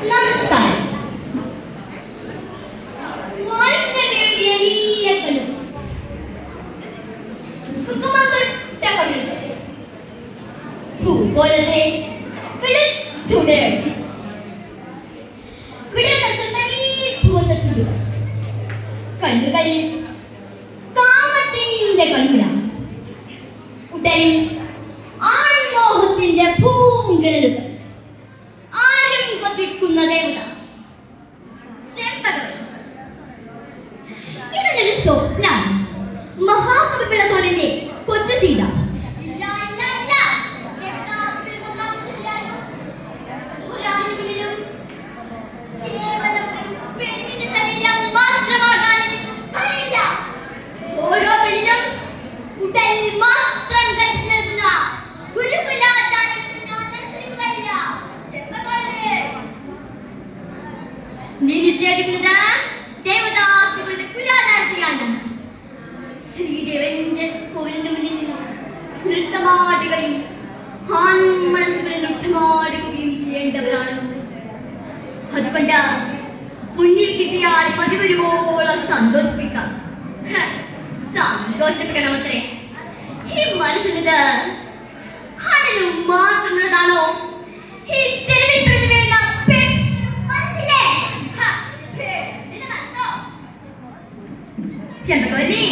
നമസ്കാരം വാൽക്കണ്ണയുടെ നീല കണ്ണു കുക്കുമം തൊട്ട കണ്ണു പൂ പോലത്തെ വിടച്ചുടർ വിടർന്ന സുന്ദരീ പൂവത്ത ചുണ്ടുകൾ കണ്ണുകളിൽ കാമത്തിന്റെ കണ്ണുര ഉടലിൽ ആൺമോഹത്തിന്റെ പൂങ്കലുകൾ ആരും കൊതിക്കുന്ന നീ നിഷേധിക്കുന്നത് ദേവദാസുകളുടെ കുലാചാരത്തെയാണ് ശ്രീദേവന്റെ കോവിലിന്റെ മുന്നിൽ നൃത്തമാടുകയും ആൺ മനസ്സുകളിൽ നൃത്തമാടുകയും ചെയ്യേണ്ടവരാണ്. അതുകൊണ്ട് മുന്നിൽ കിട്ടിയാൽ പതിവരുവോളം സന്തോഷിപ്പിക്കാം. സന്തോഷിപ്പിക്കണം അത്രേ. ചെമ്പകവല്ലി,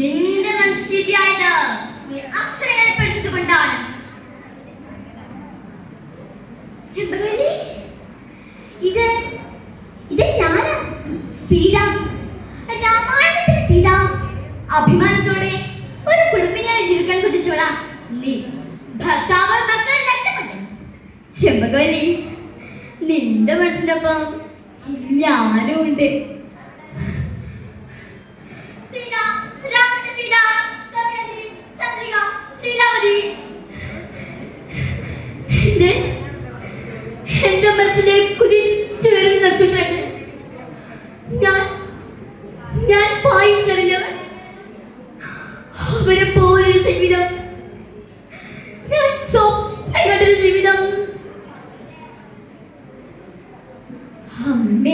നിന്റെ മനസ്സിലായത് നീ അക്ഷരങ്ങളെ പഠിച്ചത് കൊണ്ടാണ് ചെമ്പകവല്ലി, ഇത് ഇത് ഞാനാ? സീത രാമായണത്തിന് സീത അഭിമാനത്തോടെ ഒരു കുടുംബിനിയായി ജീവിക്കാൻ കുതിച്ചോളാം നീ. ഭർത്താവ് മക്കൾ രണ്ടുമുണ്ട് നിന്റെ മനസ്സിനൊപ്പം ഞാനും ഉണ്ട്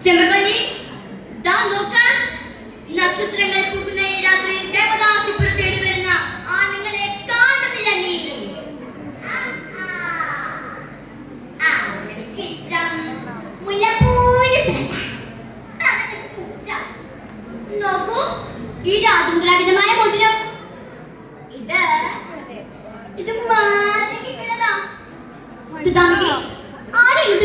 ചെമ്പപ്പള്ളി ദാ നോക്കാൻ നക്ഷത്രങ്ങൾ പൂക്കുന്ന ഈ രാത്രി ദേവദാസിപ്പുറം തേടി വരുന്ന ആണുങ്ങളെ കാണുന്നില്ല നീ. അതാണ് പൂശ. നോക്കൂ ഈ രാജമുദ്രാവിധമായ മോതിരം. ഇത് ഇത് സുധാമികെ ആരാ ഇത്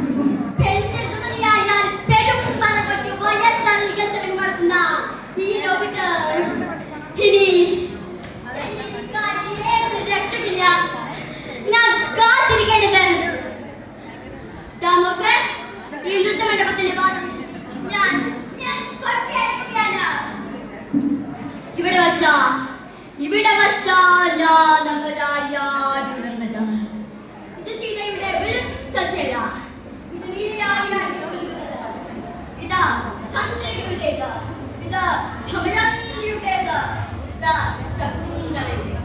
വച്ചാ. ഇവിടെ വച്ചാ ഞാൻ ഉണർന്നത് ഇത് സീതയുടെ വെളുത്ത ചേല. ഇത് വീരയായാണ് കൊല്ലുന്നത്. ഇതാ ചന്ദ്രയുടേത്. ഇത് ധമയന്തിയുടേത് ഇതാ ശകുന്തളയുടെ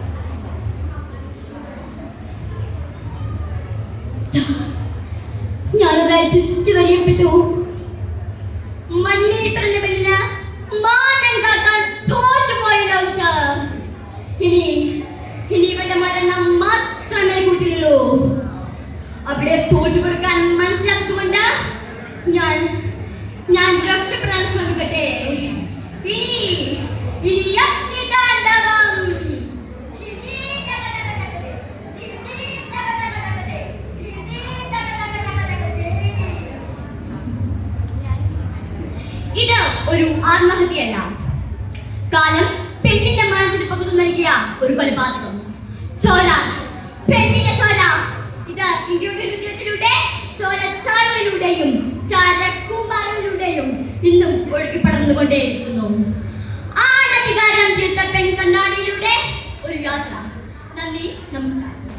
ഞാനവിടെ ചുറ്റി ഒരു ആത്മഹത്യയല്ല. കാലം പെണ്ണിന്റെ മനസ്സിന് പകുതി നൽകിയ ഒരു കൊലപാതകം. ചോര. പെണ്ണിന്റെ ചോര. ഇത് ഇന്ത്യയുടെ ഹൃദയത്തിലൂടെ ചോര ചാലുകളിലൂടെയും ചാരക്കൂമ്പാരങ്ങളിലൂടെയും ഇന്നും ഒഴുകി പടർന്നുകൊണ്ടേയിരിക്കുന്നു. ആണധികാരം തീർത്ത പെൺ കണ്ണാടിയിലൂടെ ഒരു യാത്ര. നന്ദി നമസ്കാരം.